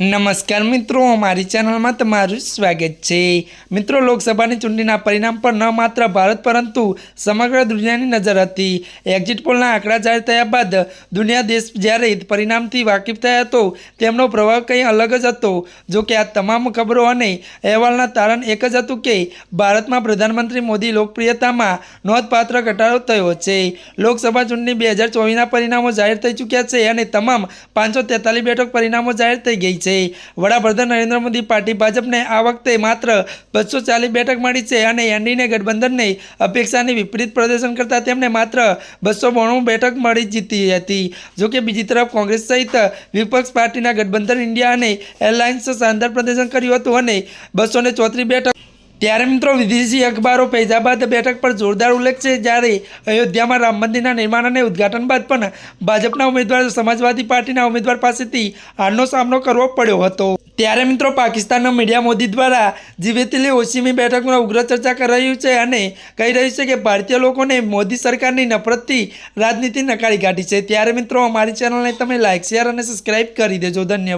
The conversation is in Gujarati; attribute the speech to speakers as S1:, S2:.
S1: નમસ્કાર મિત્રો મારી ચેનલમાં તમારું સ્વાગત છે. મિત્રો, લોકસભાની ચૂંટણીના પરિણામ પર ન માત્ર ભારત, પરંતુ સમગ્ર દુનિયાની નજર હતી. એક્ઝિટ પોલના આંકડા જાહેર થયા બાદ દુનિયા દેશ જ્યારે પરિણામથી વાકેફ થયા હતો તેમનો પ્રભાવ કંઈ અલગ જ હતો. જો કે આ તમામ ખબરો અને અહેવાલના તારણ એક જ હતું કે ભારતમાં પ્રધાનમંત્રી મોદી લોકપ્રિયતામાં નોંધપાત્ર ઘટાડો થયો છે. લોકસભા ચૂંટણી બે હજાર ચોવીસના પરિણામો જાહેર થઈ ચૂક્યા છે અને તમામ પાંચસો બેઠક પરિણામો જાહેર થઈ ગઈ છે. વડાપ્રધાન નરેન્દ્ર મોદી પાર્ટી ભાજપને આ વખતે માત્ર બસો ચાલીસ બેઠક મળી છે અને એનડીને ગઠબંધનને અપેક્ષાની વિપરીત પ્રદર્શન કરતાં તેમને માત્ર બસો બાણું બેઠક મળી જીતી હતી. જોકે બીજી તરફ કોંગ્રેસ સહિત વિપક્ષ પાર્ટીના ગઠબંધન ઇન્ડિયા અને એરલાઇન્સ શાનદાર પ્રદર્શન કર્યું હતું અને બસો ચોત્રીસ બેઠક ત્યારે મિત્રો વિદેશી અખબારો ફૈઝાબાદ બેઠક પર જોરદાર ઉલ્લેખ છે. જ્યારે અયોધ્યામાં રામ મંદિરના નિર્માણ અને ઉદ્ઘાટન બાદ પણ ભાજપના ઉમેદવાર સમાજવાદી પાર્ટીના ઉમેદવાર પાસેથી હારનો સામનો કરવો પડ્યો હતો. ત્યારે મિત્રો પાકિસ્તાનના મીડિયા મોદી દ્વારા જીવેતીલી ઓશીમી બેઠકમાં ઉગ્ર ચર્ચા કરી રહ્યું છે અને કહી રહ્યું છે કે ભારતીય લોકોને મોદી સરકારની નફરતથી રાજનીતિ નકારી કાઢી છે. ત્યારે મિત્રો અમારી ચેનલને તમે લાઇક શેર અને સબસ્ક્રાઇબ કરી દેજો. ધન્યવાદ.